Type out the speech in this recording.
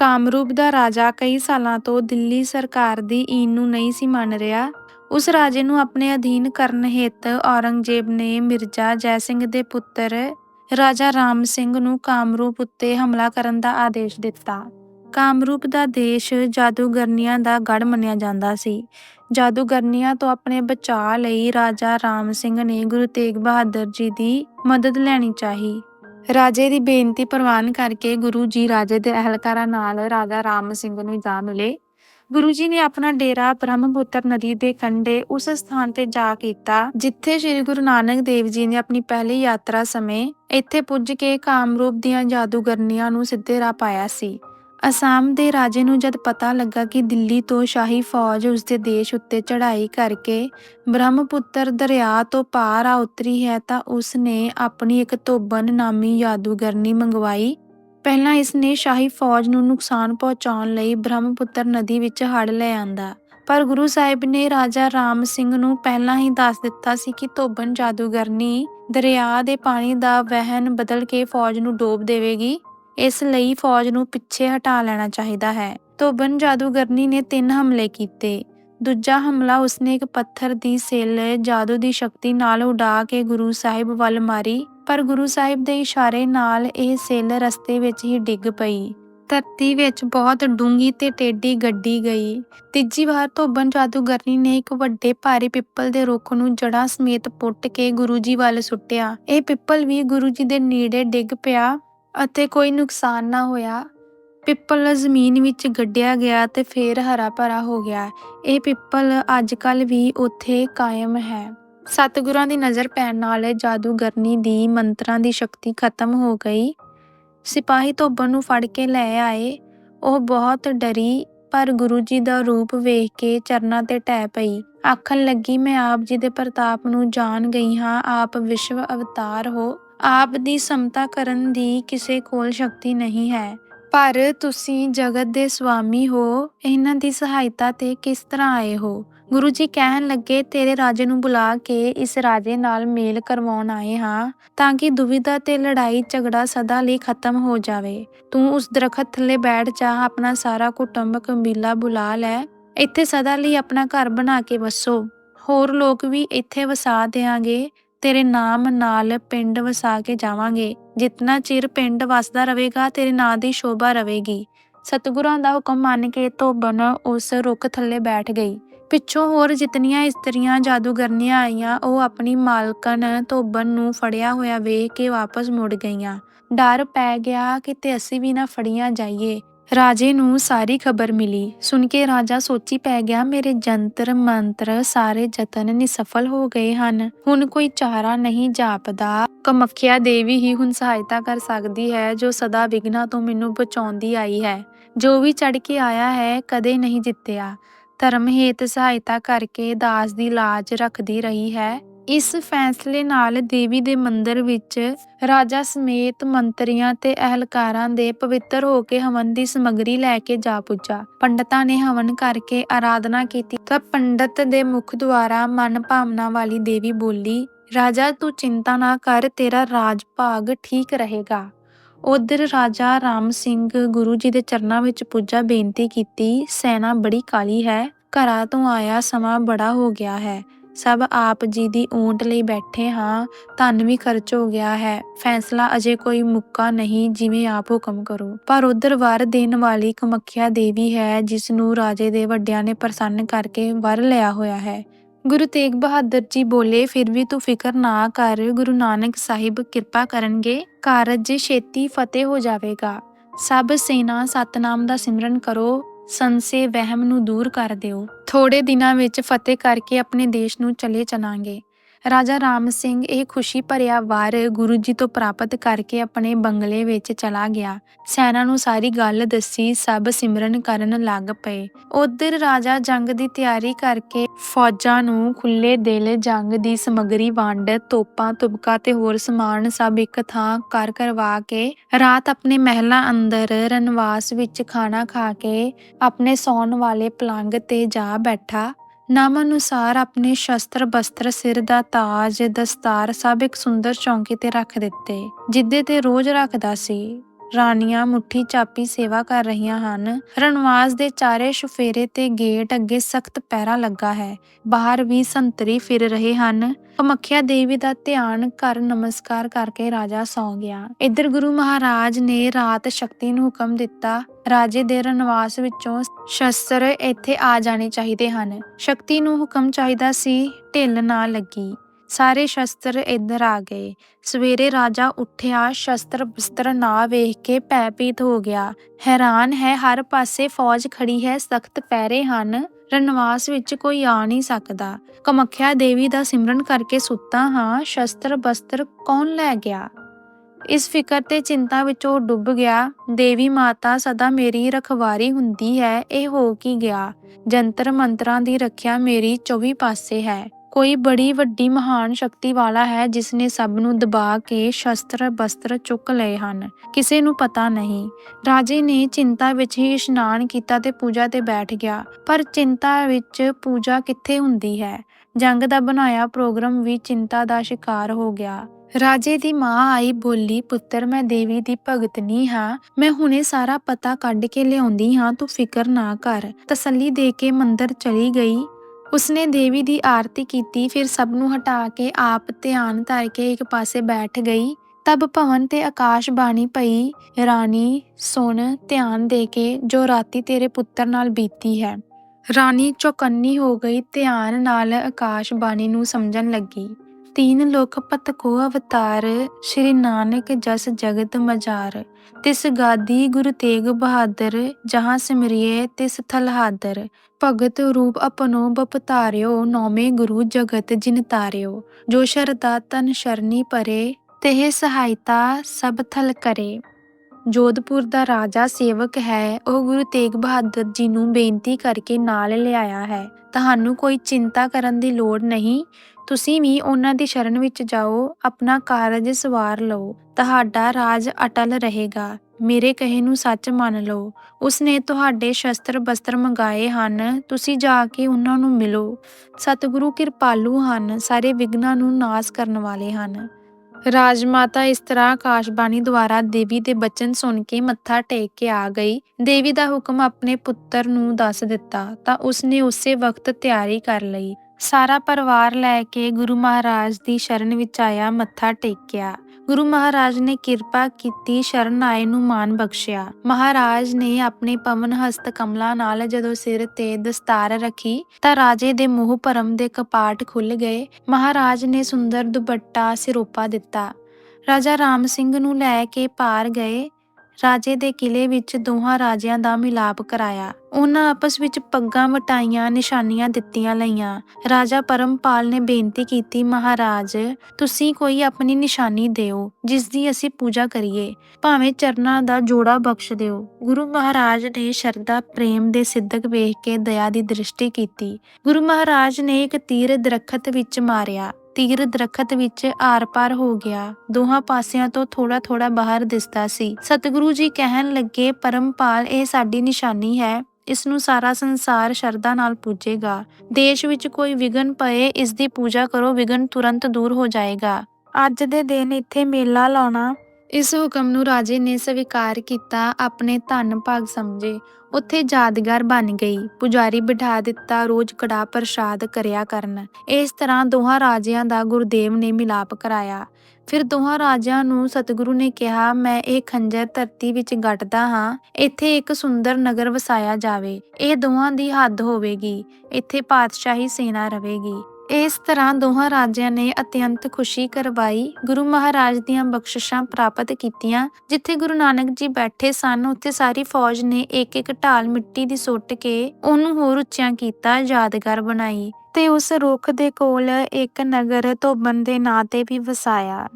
ਕਾਮਰੂਪ ਦਾ ਰਾਜਾ ਕਈ ਸਾਲਾਂ ਤੋਂ ਦਿੱਲੀ ਸਰਕਾਰ ਦੀ ਈਨ ਨੂੰ ਨਹੀਂ ਸੀ ਮੰਨ ਰਿਹਾ। ਉਸ ਰਾਜੇ ਨੂੰ ਆਪਣੇ ਅਧੀਨ ਕਰਨ ਹਿੱਤ ਔਰੰਗਜ਼ੇਬ ਨੇ ਮਿਰਜ਼ਾ ਜੈ ਸਿੰਘ ਦੇ ਪੁੱਤਰ ਰਾਜਾ ਰਾਮ ਸਿੰਘ ਨੂੰ ਕਾਮਰੂਪ ਉੱਤੇ ਹਮਲਾ ਕਰਨ ਦਾ ਆਦੇਸ਼ ਦਿੱਤਾ। ਕਾਮਰੂਪ ਦਾ ਦੇਸ਼ ਜਾਦੂਗਰਨੀਆਂ ਦਾ ਗੜ ਮੰਨਿਆ ਜਾਂਦਾ ਸੀ। ਜਾਦੂਗਰਨੀਆਂ ਤੋਂ ਆਪਣੇ ਬਚਾਅ ਲਈ ਰਾਜਾ ਰਾਮ ਸਿੰਘ ਨੇ ਗੁਰੂ ਤੇਗ ਬਹਾਦਰ ਜੀ ਦੀ ਮਦਦ ਲੈਣੀ ਚਾਹੀ। ਰਾਜੇ ਦੀ ਬੇਨਤੀ ਪ੍ਰਵਾਨ ਕਰਕੇ ਗੁਰੂ ਜੀ ਰਾਜੇ ਦੇ ਅਹਿਲਕਾਰਾਂ ਨਾਲ ਰਾਜਾ ਰਾਮ ਸਿੰਘ ਨੂੰ ਜਾ ਮਿਲੇ। ਗੁਰੂ ਜੀ ਨੇ ਆਪਣਾ ਡੇਰਾ ਬ੍ਰਹਮਪੁੱਤਰ ਨਦੀ ਦੇ ਕੰਢੇ ਉਸ ਸਥਾਨ ਤੇ ਜਾ ਕੀਤਾ, ਜਿੱਥੇ ਸ੍ਰੀ ਗੁਰੂ ਨਾਨਕ ਦੇਵ ਜੀ ਨੇ ਆਪਣੀ ਪਹਿਲੀ ਯਾਤਰਾ ਸਮੇਂ ਇੱਥੇ ਪੁੱਜ ਕੇ ਕਾਮਰੂਪ ਦੀਆਂ ਜਾਦੂਗਰਨੀਆਂ ਨੂੰ ਸਿੱਧੇ ਰਾਹ ਪਾਇਆ ਸੀ। ਅਸਾਮ ਦੇ ਰਾਜੇ ਨੂੰ ਜਦ ਪਤਾ ਲੱਗਾ ਕਿ ਦਿੱਲੀ ਤੋਂ ਸ਼ਾਹੀ ਫੌਜ ਉਸ ਦੇ ਦੇਸ਼ ਉੱਤੇ ਚੜ੍ਹਾਈ ਕਰਕੇ ਬ੍ਰਹਮਪੁੱਤਰ ਦਰਿਆ ਤੋਂ ਪਾਰ ਆ ਉਤਰੀ ਹੈ ਤਾਂ ਉਸ ਨੇ ਆਪਣੀ ਇੱਕ ਧੋਬਨ ਨਾਮੀ ਜਾਦੂਗਰਨੀ ਮੰਗਵਾਈ। ਪਹਿਲਾਂ ਇਸ ਨੇ ਸ਼ਾਹੀ ਫੌਜ ਨੂੰ ਨੁਕਸਾਨ ਪਹੁੰਚਾਉਣ ਲਈ ਬ੍ਰਹਮਪੁੱਤਰ ਨਦੀ ਵਿੱਚ ਹੜ ਲੈ ਆਂਦਾ। ਪਰ ਗੁਰੂ ਸਾਹਿਬ ਨੇ ਰਾਜਾ ਰਾਮ ਸਿੰਘ ਨੂੰ ਪਹਿਲਾਂ ਹੀ ਦੱਸ ਦਿੱਤਾ ਸੀ ਕਿ ਧੋਬਨ ਜਾਦੂਗਰਨੀ ਦਰਿਆ ਦੇ ਪਾਣੀ ਦਾ ਵਹਿਣ ਬਦਲ ਕੇ ਫੌਜ ਨੂੰ ਡੋਬ ਦੇਵੇਗੀ। ਇਸ ਲਈ ਫੌਜ ਨੂੰ ਪਿੱਛੇ ਹਟਾ ਲੈਣਾ ਚਾਹੀਦਾ ਹੈ। ਧੋਬਨ ਜਾਦੂਗਰਨੀ ਨੇ ਤਿੰਨ ਹਮਲੇ ਕੀਤੇ। ਦੂਜਾ ਹਮਲਾ ਉਸਨੇ ਇੱਕ ਪੱਥਰ ਦੀ ਸਿੱਲ ਜਾਦੂ ਦੀ ਸ਼ਕਤੀ ਨਾਲ ਉਡਾ ਕੇ ਗੁਰੂ ਸਾਹਿਬ ਵੱਲ ਮਾਰੀ, ਪਰ ਗੁਰੂ ਸਾਹਿਬ ਦੇ ਇਸ਼ਾਰੇ ਨਾਲ ਇਹ ਸਿੱਲ ਰਸਤੇ ਵਿੱਚ ਹੀ ਡਿੱਗ ਪਈ। ਧਰਤੀ ਵਿੱਚ ਬਹੁਤ ਡੂੰਗੀ ਤੇ ਟੇਢੀ ਗੱਡੀ ਗਈ। ਤੀਜੀ ਵਾਰ ਧੋਬਨ ਜਾਦੂਗਰਨੀ ਨੇ ਇੱਕ ਵੱਡੇ ਭਾਰੀ ਪਿੱਪਲ ਦੇ ਰੁੱਖ ਨੂੰ ਜੜਾਂ ਸਮੇਤ ਪੁੱਟ ਕੇ ਗੁਰੂ ਜੀ ਵੱਲ ਸੁੱਟਿਆ। ਇਹ ਪਿੱਪਲ ਵੀ ਗੁਰੂ ਜੀ ਦੇ ਨੇੜੇ ਡਿੱਗ ਪਿਆ। ਅਤੇ ਕੋਈ ਨੁਕਸਾਨ ਨਾ ਹੋਇਆ। ਪਿੱਪਲ ਜ਼ਮੀਨ ਵਿੱਚ ਗੱਡਿਆ ਗਿਆ ਤੇ ਫੇਰ ਹਰਾ ਭਰਾ ਹੋ ਗਿਆ। ਇਹ ਪਿੱਪਲ ਅੱਜ ਕੱਲ ਵੀ ਉੱਥੇ ਕਾਇਮ ਹੈ। ਸਤਿਗੁਰਾਂ ਦੀ ਨਜ਼ਰ ਪੈਣ ਨਾਲ ਜਾਦੂਗਰਨੀ ਦੀ ਮੰਤਰਾਂ ਦੀ ਸ਼ਕਤੀ ਖਤਮ ਹੋ ਗਈ। ਸਿਪਾਹੀ ਧੋਬਨ ਨੂੰ ਫੜ ਕੇ ਲੈ ਆਏ। ਉਹ ਬਹੁਤ ਡਰੀ, ਪਰ ਗੁਰੂ ਜੀ ਦਾ ਰੂਪ ਵੇਖ ਕੇ ਚਰਨਾਂ ਤੇ ਟਹਿ ਪਈ। ਆਖਣ ਲੱਗੀ, ਮੈਂ ਆਪ ਜੀ ਦੇ ਪ੍ਰਤਾਪ ਨੂੰ ਜਾਣ ਗਈ ਹਾਂ। ਆਪ ਵਿਸ਼ਵ ਅਵਤਾਰ ਹੋ। ਆਪ ਦੀ ਸਮਤਾ ਕਰਨ ਦੀ ਕਿਸੇ ਕੋਲ ਸ਼ਕਤੀ ਨਹੀਂ ਹੈ। ਪਰ ਤੁਸੀਂ ਜਗਤ ਦੇ ਸੁਆਮੀ ਹੋ। ਇਹਨਾਂ ਦੀ ਸਹਾਇਤਾ ਤੇ ਕਿਸ ਤਰ੍ਹਾਂ ਆਏ ਹੋ? ਗੁਰੂ ਜੀ ਕਹਿਣ ਲੱਗੇ, ਤੇਰੇ ਰਾਜੇ ਨੂੰ ਬੁਲਾ ਕੇ ਇਸ ਰਾਜੇ ਨਾਲ ਮੇਲ ਕਰਵਾਉਣ ਆਏ ਹਾਂ, ਤਾਂ ਕਿ ਦੁਵਿਧਾ ਤੇ ਲੜਾਈ ਝਗੜਾ ਸਦਾ ਲਈ ਖਤਮ ਹੋ ਜਾਵੇ। ਤੂੰ ਉਸ ਦਰਖਤ ਥੱਲੇ ਬੈਠ ਜਾ, ਆਪਣਾ ਸਾਰਾ ਕੁਟੁੰਬ ਕੰਬੀਲਾ ਬੁਲਾ ਲੈ। ਇੱਥੇ ਸਦਾ ਲਈ ਆਪਣਾ ਘਰ ਬਣਾ ਕੇ ਵਸੋ। ਹੋਰ ਲੋਕ ਵੀ ਇੱਥੇ ਵਸਾ ਦੇਾਂਗੇ ਤੇਰੇ ਨਾਮ ਨਾਲ ਪਿੰਡ ਵਸਾ ਕੇ ਜਾਵਾਂਗੇ। ਜਿੰਨਾ ਚਿਰ ਪਿੰਡ ਵਸਦਾ ਰਹੇਗਾ, ਤੇਰੇ ਨਾਂ ਦੀ ਸ਼ੋਭਾ ਰਹੇਗੀ। ਸਤਿਗੁਰਾਂ ਦਾ ਹੁਕਮ ਮੰਨ ਕੇ ਧੋਬਨ ਉਸ ਰੁੱਖ ਥੱਲੇ ਬੈਠ ਗਈ। ਪਿੱਛੋਂ ਹੋਰ ਜਿਤਨੀਆਂ ਇਸਤਰੀਆਂ ਜਾਦੂਗਰਨੀਆਂ ਆਈਆਂ, ਉਹ ਆਪਣੀ ਮਾਲਕਨ ਧੋਬਨ ਨੂੰ ਫੜਿਆ ਹੋਇਆ ਵੇਖ ਕੇ ਵਾਪਸ ਮੁੜ ਗਈਆਂ। ਡਰ ਪੈ ਗਿਆ ਕਿ ਤੇ ਅਸੀਂ ਵੀ ਨਾ ਫੜੀਆਂ ਜਾਈਏ। ਰਾਜੇ ਨੂੰ ਸਾਰੀ ਖਬਰ ਮਿਲੀ। ਸੁਣ ਕੇ ਰਾਜਾ ਸੋਚੀ ਪੈ ਗਿਆ, ਮੇਰੇ ਜੰਤਰ ਮੰਤਰ ਸਾਰੇ ਯਤਨ ਨਿਸਫਲ ਹੋ ਗਏ ਹਨ। ਹੁਣ ਕੋਈ ਚਾਰਾ ਨਹੀਂ ਜਾਪਦਾ। ਕਮਖਿਆ ਦੇਵੀ ਹੀ ਹੁਣ ਸਹਾਇਤਾ ਕਰ ਸਕਦੀ ਹੈ, ਜੋ ਸਦਾ ਵਿਗਨਾ ਤੋਂ ਮੈਨੂੰ ਬਚਾਉਂਦੀ ਆਈ ਹੈ। ਜੋ ਵੀ ਚੜ ਕੇ ਆਇਆ ਹੈ, ਕਦੇ ਨਹੀਂ ਜਿੱਤਿਆ। ਧਰਮ ਹੇਤ ਸਹਾਇਤਾ ਕਰਕੇ ਦਾਸ ਦੀ ਲਾਜ ਰੱਖਦੀ ਰਹੀ ਹੈ। ਇਸ ਫੈਸਲੇ ਨਾਲ ਦੇਵੀ ਦੇ ਮੰਦਿਰ ਵਿੱਚ ਰਾਜਾ ਸਮੇਤ ਮੰਤਰੀਆਂ ਤੇ ਅਹਲਕਾਰਾਂ ਦੇ ਪਵਿੱਤਰ ਹੋ ਕੇ ਹਵਨ ਦੀ ਸਮਗਰੀ ਲੈ ਕੇ ਜਾ ਪੁੱਜਾ। ਪੰਡਤਾਂ ਨੇ ਹਵਨ ਕਰਕੇ ਆਰਾਧਨਾ ਕੀਤੀ। ਤਾਂ ਪੰਡਤ ਦੇ ਮੁਖ ਦੁਆਰਾ ਮਨ ਭਾਵਨਾ ਵਾਲੀ ਦੇਵੀ ਬੋਲੀ, ਰਾਜਾ, ਤੂੰ ਚਿੰਤਾ ਨਾ ਕਰ, ਤੇਰਾ ਰਾਜ ਭਾਗ ਠੀਕ ਰਹੇਗਾ। ਉਧਰ ਰਾਜਾ ਰਾਮ ਸਿੰਘ ਗੁਰੂ ਜੀ ਦੇ ਚਰਨਾਂ ਵਿੱਚ ਪੁੱਜਾ, ਬੇਨਤੀ ਕੀਤੀ, ਸੈਨਾ ਬੜੀ ਕਾਲੀ ਹੈ, ਘਰਾਂ ਤੋਂ ਆਇਆ ਸਮਾਂ ਬੜਾ ਹੋ ਗਿਆ ਹੈ। ਸਭ ਆਪ ਜੀ ਦੀ ਊਂਟ ਲਈ ਬੈਠੇ ਹਾਂ, ਧਨ ਵੀ ਖਰਚ ਹੋ ਗਿਆ ਹੈ। ਫੈਸਲਾ ਅਜੇ ਕੋਈ ਮੁੱਕਾ ਨਹੀਂ, ਜਿਵੇਂ ਆਪ ਹੁਕਮ ਕਰੋ। ਪਰ ਉਧਰ ਵਰ ਦੇਣ ਵਾਲੀ ਕਮਖਿਆ ਦੇਵੀ ਹੈ ਜਿਸ ਨੂੰ ਰਾਜੇ ਦੇ ਵੱਡਿਆਂ ਨੇ ਪ੍ਰਸੰਨ ਕਰਕੇ ਵਰ ਲਿਆ ਹੋਇਆ ਹੈ। ਗੁਰੂ ਤੇਗ ਬਹਾਦਰ ਜੀ ਬੋਲੇ, ਫਿਰ ਵੀ ਤੂੰ ਫਿਕਰ ਨਾ ਕਰ, ਗੁਰੂ ਨਾਨਕ ਸਾਹਿਬ ਕਿਰਪਾ ਕਰਨਗੇ, ਕਾਰਜ ਛੇਤੀ ਫਤਿਹ ਹੋ ਜਾਵੇਗਾ। ਸਭ ਸੇਨਾ ਸਤਨਾਮ ਦਾ ਸਿਮਰਨ ਕਰੋ ਸੰਸੇ ਵਹਿਮ ਨੂੰ ਦੂਰ ਕਰ ਦਿਓ। ਥੋੜੇ ਦਿਨਾਂ ਵਿੱਚ ਫਤਿਹ ਕਰਕੇ ਆਪਣੇ ਦੇਸ਼ ਨੂੰ ਚਲੇ ਚਲਾਂਗੇ। ਰਾਜਾ ਰਾਮ ਸਿੰਘ ਇਹ ਖੁਸ਼ੀ ਭਰਿਆ ਵਾਰ ਗੁਰੂ ਜੀ ਤੋਂ ਪ੍ਰਾਪਤ ਕਰਕੇ ਆਪਣੇ ਬੰਗਲੇ ਵਿੱਚ ਚਲਾ ਗਿਆ। ਸੈਨਾ ਨੂੰ ਸਾਰੀ ਗੱਲ ਦੱਸੀ, ਸਭ ਸਿਮਰਨ ਕਰਨ ਲੱਗ ਪਏ। ਉਧਰ ਰਾਜਾ ਜੰਗ ਦੀ ਤਿਆਰੀ ਕਰਕੇ ਫੌਜਾਂ ਨੂੰ ਖੁੱਲੇ ਦਿਲ ਜੰਗ ਦੀ ਸਮਗਰੀ ਵੰਡ, ਤੋਪਾਂ, ਤੁਬਕਾ ਤੇ ਹੋਰ ਸਮਾਨ ਸਭ ਇੱਕ ਥਾਂ ਕਰ ਕਰਵਾ ਕੇ ਰਾਤ ਆਪਣੇ ਮਹਿਲਾਂ ਅੰਦਰ ਰਣਵਾਸ ਵਿੱਚ ਖਾਣਾ ਖਾ ਕੇ ਆਪਣੇ ਸੌਣ ਵਾਲੇ ਪਲੰਗ ਤੇ ਜਾ ਬੈਠਾ। ਨਾਮ ਅਨੁਸਾਰ ਆਪਣੇ ਸ਼ਸਤਰ, ਬਸਤਰ, ਸਿਰ ਦਾ ਤਾਜ, ਦਸਤਾਰ ਸਭ ਇੱਕ ਸੁੰਦਰ ਚੌਂਕੀ ਤੇ ਰੱਖ ਦਿੱਤੇ, ਜਿੱਦੇ ਤੇ ਰੋਜ਼ ਰੱਖਦਾ ਸੀ। ਰਾਣੀਆਂ ਮੁੱਠੀ ਚਾਪੀ ਸੇਵਾ ਕਰ ਰਹੀਆਂ ਹਨ। ਰਣਵਾਸ ਦੇ ਚਾਰੇ ਸ਼ੁਫੇਰੇ ਤੇ ਗੇਟ ਅੱਗੇ ਸਖਤ ਪਹਿਰਾ ਲੱਗਾ ਹੈ। ਬਾਹਰ ਵੀ ਸੰਤਰੀ ਫਿਰ ਰਹੇ ਹਨ। ਕਮੱਖਿਆ ਦੇਵੀ ਦਾ ਧਿਆਨ ਕਰ ਨਮਸਕਾਰ ਕਰਕੇ ਰਾਜਾ ਸੌ ਗਿਆ। ਇੱਧਰ ਗੁਰੂ ਮਹਾਰਾਜ ਨੇ ਰਾਤ ਸ਼ਕਤੀ ਨੂੰ ਹੁਕਮ ਦਿੱਤਾ। ਰਾਜੇ ਦੇ ਰਣਵਾਸ ਵਿੱਚੋਂ ਸ਼ਸਤਰ ਇੱਥੇ ਆ ਜਾਣੇ ਚਾਹੀਦੇ ਹਨ। ਸ਼ਕਤੀ ਨੂੰ ਹੁਕਮ ਚਾਹੀਦਾ ਸੀ, ਢਿੱਲ ਨਾ ਲੱਗੀ। ਸਾਰੇ ਸ਼ਸਤਰ ਇੱਧਰ ਆ ਗਏ। ਸਵੇਰੇ ਰਾਜਾ ਉੱਠਿਆ, ਸ਼ਸਤਰ ਬਸਤਰ ਨਾ ਵੇਖ ਕੇ ਭੈਭੀਤ ਹੋ ਗਿਆ। ਹੈਰਾਨ ਹੈ, ਹਰ ਪਾਸੇ ਫੌਜ ਖੜੀ ਹੈ, ਸਖਤ ਪਹਿਰੇ ਹਨ, ਰਣਵਾਸ ਵਿੱਚ ਕੋਈ ਆ ਨਹੀਂ ਸਕਦਾ। ਕਮਖਿਆ ਦੇਵੀ ਦਾ ਸਿਮਰਨ ਕਰਕੇ ਸੁੱਤਾ ਹਾਂ, ਸ਼ਸਤਰ ਬਸਤਰ ਕੌਣ ਲੈ ਗਿਆ? ਇਸ ਫਿਕਰ ਤੇ ਚਿੰਤਾ ਵਿੱਚ ਉਹ ਡੁੱਬ ਗਿਆ। ਦੇਵੀ ਮਾਤਾ ਸਦਾ ਮੇਰੀ ਰਖਵਾਰੀ ਹੁੰਦੀ ਹੈ, ਇਹ ਹੋ ਕੀ ਗਿਆ? ਜੰਤਰ ਮੰਤਰਾਂ ਦੀ ਰੱਖਿਆ ਮੇਰੀ 24 ਪਾਸੇ ਹੈ। ਕੋਈ ਬੜੀ ਵੱਡੀ ਮਹਾਨ ਸ਼ਕਤੀ ਵਾਲਾ ਹੈ ਜਿਸ ਨੇ ਸਭ ਨੂੰ ਦਬਾ ਕੇ ਸ਼ਸਤਰ ਬਸਤਰ ਚੁੱਕ ਲਏ ਹਨ। ਕਿਸੇ ਨੂੰ ਪਤਾ ਨਹੀਂ। ਰਾਜੇ ਨੇ ਚਿੰਤਾ ਵਿੱਚ ਹੀ ਇਸ਼ਨਾਨ ਕੀਤਾ ਤੇ ਪੂਜਾ ਤੇ ਬੈਠ ਗਿਆ। ਪਰ ਚਿੰਤਾ ਵਿੱਚ ਪੂਜਾ ਕਿੱਥੇ ਹੁੰਦੀ ਹੈ? ਜੰਗ ਦਾ ਬਣਾਇਆ ਪ੍ਰੋਗਰਾਮ ਵੀ ਚਿੰਤਾ ਦਾ ਸ਼ਿਕਾਰ ਹੋ ਗਿਆ। ਰਾਜੇ ਦੀ ਮਾਂ ਆਈ, ਬੋਲੀ, ਪੁੱਤਰ, ਮੈਂ ਦੇਵੀ ਦੀ ਭਗਤਨੀ ਹਾਂ। ਮੈਂ ਹੁਣੇ ਸਾਰਾ ਪਤਾ ਕੱਢ ਕੇ ਲਿਆਉਂਦੀ ਹਾਂ। ਤੂੰ ਫਿਕਰ ਨਾ ਕਰ। ਤਸੱਲੀ ਦੇ ਕੇ ਮੰਦਰ ਚਲੀ ਗਈ। ਉਸਨੇ ਦੇਵੀ ਦੀ ਆਰਤੀ ਕੀਤੀ, ਫਿਰ ਸਭ ਨੂੰ ਹਟਾ ਕੇ ਆਪ ਧਿਆਨ ਧਰ ਕੇ ਇੱਕ ਪਾਸੇ ਬੈਠ ਗਈ। ਤਬ ਭਵਨ ਤੇ ਆਕਾਸ਼ ਬਾਣੀ ਪਈ, ਰਾਣੀ, ਸੁਣ, ਧਿਆਨ ਦੇ ਕੇ ਜੋ ਰਾਤੀ ਤੇਰੇ ਪੁੱਤਰ ਨਾਲ ਬੀਤੀ ਹੈ। ਰਾਣੀ ਚੌਕੰਨੀ ਹੋ ਗਈ, ਧਿਆਨ ਨਾਲ ਆਕਾਸ਼ ਬਾਣੀ ਨੂੰ ਸਮਝਣ ਲੱਗੀ। ਤੀਨ ਲੋਕ ਪਤ ਕੋ ਅਵਤਾਰ ਸ਼੍ਰੀ ਨਾਨਕ ਜਸ ਜਗਤ ਮਜਾਰ ਤਿਸ ਗਾਦੀ ਗੁਰੂ ਤੇਗ ਬਹਾਦਰ ਜਹਾਂ ਸਿਮਰਿਏ ਤਿਸ ਥਲ ਹਾਦਰ ਭਗਤ ਰੂਪ ਆਪਣੋ ਬਪਤਾਰਿਓ ਨੌਵੇਂ ਗੁਰੂ ਜਗਤ ਜਿਨ ਤਾਰਿਓ ਜੋ ਸ਼ਰਦਾ ਤਨ ਸ਼ਰਨੀ ਪਰੇ ਤਹਿ ਸਹਾਇਤਾ ਸਭ ਥਲ ਕਰੇ ਜੋਧਪੁਰ ਦਾ ਰਾਜਾ ਸੇਵਕ ਹੈ ਉਹ ਗੁਰੂ ਤੇਗ ਬਹਾਦਰ ਜੀ ਨੂੰ ਬੇਨਤੀ ਕਰਕੇ ਨਾਲ ਲਿਆਇਆ ਹੈ ਤੁਹਾਨੂੰ ਕੋਈ ਚਿੰਤਾ ਕਰਨ ਦੀ ਲੋੜ ਨਹੀਂ ਤੁਸੀਂ ਵੀ ਉਹਨਾਂ ਦੀ ਸ਼ਰਨ ਵਿੱਚ ਜਾਓ, ਆਪਣਾ ਕਾਰਜ ਸਵਾਰ ਲਓ। ਤੁਹਾਡਾ ਰਾਜ ਅਟਲ ਰਹੇਗਾ। ਮੇਰੇ ਕਹੇ ਨੂੰ ਸੱਚ ਮੰਨ ਲਓ। ਉਸਨੇ ਤੁਹਾਡੇ ਸ਼ਸਤਰ ਬਸਤਰ ਮੰਗਾਏ ਹਨ। ਤੁਸੀਂ ਜਾ ਕੇ ਉਹਨਾਂ ਨੂੰ ਮਿਲੋ। ਸਤਿਗੁਰੂ ਕਿਰਪਾਲੂ ਹਨ। ਸਾਰੇ ਵਿਗਨਾਂ ਨੂੰ ਨਾਸ ਕਰਨ ਵਾਲੇ ਹਨ। ਰਾਜਮਾਤਾ ਇਸ ਤਰ੍ਹਾਂ ਆਕਾਸ਼ਬਾਣੀ ਦੁਆਰਾ ਦੇਵੀ ਦੇ ਬਚਨ ਸੁਣ ਕੇ ਮੱਥਾ ਟੇਕ ਕੇ ਆ ਗਈ। ਦੇਵੀ ਦਾ ਹੁਕਮ ਆਪਣੇ ਪੁੱਤਰ ਨੂੰ ਦੱਸ ਦਿੱਤਾ, ਤਾਂ ਉਸਨੇ ਉਸੇ ਵਕਤ ਤਿਆਰੀ ਕਰ ਲਈ। ਸਾਰਾ ਪਰਿਵਾਰ ਲੈ ਕੇ ਗੁਰੂ ਮਹਾਰਾਜ ਦੀ ਸ਼ਰਨ ਵਿੱਚ ਆਇਆ, ਮੱਥਾ ਟੇਕਿਆ। ਗੁਰੂ ਮਹਾਰਾਜ ਨੇ ਕਿਰਪਾ ਕੀਤੀ, ਸ਼ਰਨ ਆਏ ਨੂੰ ਮਾਨ ਬਖਸ਼ਿਆ। ਮਹਾਰਾਜ ਨੇ ਆਪਣੇ ਪਵਨ ਹਸਤ ਕਮਲਾ ਨਾਲ ਜਦੋਂ ਸਿਰ ਤੇ ਦਸਤਾਰ ਰੱਖੀ, ਤਾਂ ਰਾਜੇ ਦੇ ਮੂੰਹ ਭਰਮ ਦੇ ਕਪਾਟ ਖੁੱਲ ਗਏ। ਮਹਾਰਾਜ ਨੇ ਸੁੰਦਰ ਦੁਪੱਟਾ ਸਿਰੋਪਾ ਦਿੱਤਾ। ਰਾਜਾ ਰਾਮ ਸਿੰਘ ਨੂੰ ਲੈ ਕੇ ਪਾਰ ਗਏ। ਰਾਜੇ ਦੇ ਕਿਲੇ ਵਿੱਚ ਦੋਹਾਂ ਰਾਜਿਆਂ ਦਾ ਮਿਲਾਪ ਕਰਾਇਆ। ਉਹਨਾਂ ਆਪਸ ਵਿੱਚ ਪੱਗਾਂ ਵਟਾਈਆਂ, ਨਿਸ਼ਾਨੀਆਂ ਦਿੱਤੀਆਂ ਲਈਆਂ। ਰਾਜਾ ਪਰਮਪਾਲ ਨੇ ਬੇਨਤੀ ਕੀਤੀ, ਮਹਾਰਾਜ, ਤੁਸੀਂ ਕੋਈ ਆਪਣੀ ਨਿਸ਼ਾਨੀ ਦਿਓ, ਜਿਸ ਦੀ ਅਸੀਂ ਪੂਜਾ ਕਰੀਏ। ਭਾਵੇਂ ਚਰਨਾਂ ਦਾ ਜੋੜਾ ਬਖਸ਼ ਦਿਓ। ਗੁਰੂ ਮਹਾਰਾਜ ਨੇ ਸ਼ਰਧਾ, ਪ੍ਰੇਮ ਦੇ ਸਿੱਧਕ ਵੇਖ ਕੇ ਦਇਆ ਦੀ ਦ੍ਰਿਸ਼ਟੀ ਕੀਤੀ। ਗੁਰੂ ਮਹਾਰਾਜ ਨੇ ਇੱਕ ਤੀਰ ਦਰਖਤ ਵਿੱਚ ਮਾਰਿਆ। ਤੀਰ ਦਰਖਤ ਵਿੱਚ ਆਰ-ਪਾਰ ਹੋ ਗਿਆ। ਦੋਹਾਂ ਪਾਸਿਆਂ ਤੋਂ ਥੋੜਾ-ਥੋੜਾ ਬਾਹਰ ਦਿਸਦਾ ਸੀ। ਸਤਿਗੁਰੂ ਜੀ ਕਹਿਣ ਲੱਗੇ ਪਰਮਪਾਲ ਇਹ ਸਾਡੀ ਨਿਸ਼ਾਨੀ ਹੈ। ਇਸ ਨੂੰ ਸਾਰਾ ਸੰਸਾਰ ਸ਼ਰਧਾ ਨਾਲ ਪੂਜੇਗਾ। ਦੇਸ਼ ਵਿੱਚ ਕੋਈ ਵਿਗਨ ਪਏ, ਇਸ ਦੀ ਪੂਜਾ ਕਰੋ ਵਿਗਨ ਤੁਰੰਤ ਦੂਰ ਹੋ ਜਾਏਗਾ। ਅੱਜ ਦੇ ਦਿਨ ਇੱਥੇ ਮੇਲਾ ਲਾਉਣਾ ਇਸ ਹੁਕਮ ਨੂੰ ਰਾਜੇ ਨੇ ਸਵੀਕਾਰ ਕੀਤਾ, ਆਪਣੇ ਧਨ ਭਾਗ ਸਮਝੇ। ਉੱਥੇ ਯਾਦਗਾਰ ਬਣ ਗਈ। ਪੁਜਾਰੀ ਬਿਠਾ ਦਿੱਤਾ, ਰੋਜ਼ ਕੜਾ ਪ੍ਰਸ਼ਾਦ ਕਰਿਆ ਕਰਨ। ਇਸ ਤਰ੍ਹਾਂ ਦੋਹਾਂ ਰਾਜਿਆਂ ਦਾ ਗੁਰਦੇਵ ਨੇ ਮਿਲਾਪ ਕਰਾਇਆ। ਫਿਰ ਦੋਹਾਂ ਰਾਜਿਆਂ ਨੂੰ ਸਤਿਗੁਰੂ ਨੇ ਕਿਹਾ, ਮੈਂ ਇਹ ਖੰਜਰ ਧਰਤੀ ਵਿੱਚ ਗੱਟਦਾ ਹਾਂ। ਇੱਥੇ ਇੱਕ ਸੁੰਦਰ ਨਗਰ ਵਸਾਇਆ ਜਾਵੇ। ਇਹ ਦੋਹਾਂ ਦੀ ਹੱਦ ਹੋਵੇਗੀ। ਇੱਥੇ ਪਾਤਸ਼ਾਹੀ ਸੇਨਾ ਰਹੇਗੀ। ਇਸ ਤਰ੍ਹਾਂ ਦੋਹਾਂ ਰਾਜਿਆਂ ਨੇ ਅਤਿਅੰਤ ਖੁਸ਼ੀ ਕਰਵਾਈ। ਗੁਰੂ ਮਹਾਰਾਜ ਦੀਆਂ ਬਖਸ਼ਿਸ਼ਾਂ ਪ੍ਰਾਪਤ ਕੀਤੀਆਂ। ਜਿੱਥੇ ਗੁਰੂ ਨਾਨਕ ਜੀ ਬੈਠੇ ਸਨ, ਉੱਥੇ ਸਾਰੀ ਫੌਜ ਨੇ ਇੱਕ ਇੱਕ ਢਾਲ ਮਿੱਟੀ ਦੀ ਸੁੱਟ ਕੇ ਉਹਨੂੰ ਹੋਰ ਉੱਚਿਆਂ ਕੀਤਾ, ਯਾਦਗਾਰ ਬਣਾਈ ਤੇ ਉਸ ਰੁੱਖ ਦੇ ਕੋਲ ਇੱਕ ਨਗਰ ਧੋਬਨ ਦੇ ਨਾਂ ਤੇ ਵੀ ਵਸਾਇਆ।